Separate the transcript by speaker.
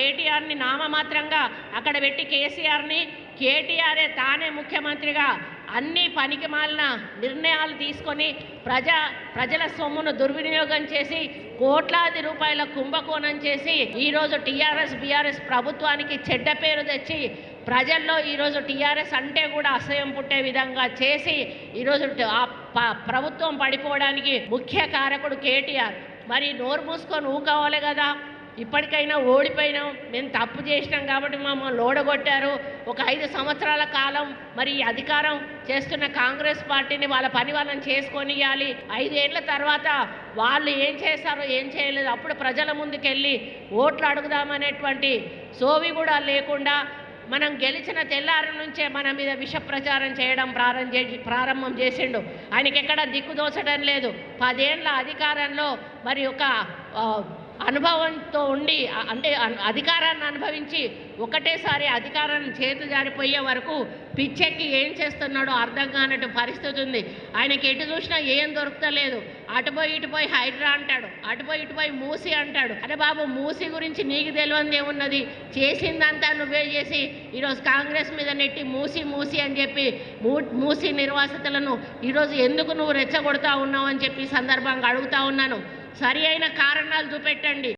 Speaker 1: కేటీఆర్ని నామమాత్రంగా అక్కడ పెట్టి కేసీఆర్ని కేటీఆరే తానే ముఖ్యమంత్రిగా అన్ని పనికి మాలిన నిర్ణయాలు తీసుకొని ప్రజా ప్రజల సొమ్మును దుర్వినియోగం చేసి కోట్లాది రూపాయల కుంభకోణం చేసి ఈరోజు టీఆర్ఎస్ బీఆర్ఎస్ ప్రభుత్వానికి చెడ్డ పేరు తెచ్చి ప్రజల్లో ఈరోజు టీఆర్ఎస్ అంటే కూడా అసహ్యం పుట్టే విధంగా చేసి ఈరోజు ఆ ప్రభుత్వం పడిపోవడానికి ముఖ్య కారకుడు కేటీఆర్. మరి నోరు మూసుకొని ఊకోవాలి కదా. ఇప్పటికైనా ఓడిపోయినాం. మేము తప్పు చేసినాం కాబట్టి మమ్మల్ని ఓడగొట్టారు ఒక ఐదు సంవత్సరాల కాలం మరి ఈ అధికారం చేస్తున్న కాంగ్రెస్ పార్టీని వాళ్ళ పని వాళ్ళని చేసుకొని ఇవ్వాలి ఐదేళ్ళ తర్వాత వాళ్ళు ఏం చేశారో ఏం చేయలేదు. అప్పుడు ప్రజల ముందుకెళ్ళి ఓట్లు అడుగుదామనేటువంటి సోవి కూడా లేకుండా మనం గెలిచిన తెల్లారి నుంచే మన మీద విష ప్రచారం చేయడం ప్రారంభం చేసి ప్రారంభం చేసిండు. ఆయనకి ఎక్కడ దిక్కు దోచడం లేదు. పదేళ్ళ అధికారంలో మరి ఒక అనుభవంతో ఉండి అంటే అధికారాన్ని అనుభవించి ఒకటేసారి అధికారం చేతు జారిపోయే వరకు పిచ్చెక్కి ఏం చేస్తున్నాడో అర్థం కానట్టు పరిస్థితి ఉంది. ఆయనకి ఎటు చూసినా ఏం దొరుకుతలేదు. అటుపోయి ఇటుపోయి హైడ్రా అంటాడు. అటుపోయి ఇటుపోయి మూసి అంటాడు. అరే బాబు మూసి గురించి నీకు తెలియంది ఏమున్నది? చేసిందంతా నువ్వే చేసి ఈరోజు కాంగ్రెస్ మీద నెట్టి మూసి మూసి అని చెప్పి మూ- మూసి నిర్వాసితులను ఈరోజు ఎందుకు నువ్వు రెచ్చగొడతా ఉన్నావు అని చెప్పి సందర్భంగా అడుగుతా ఉన్నాను. సరి అయిన కారణాలు చూపెట్టండి.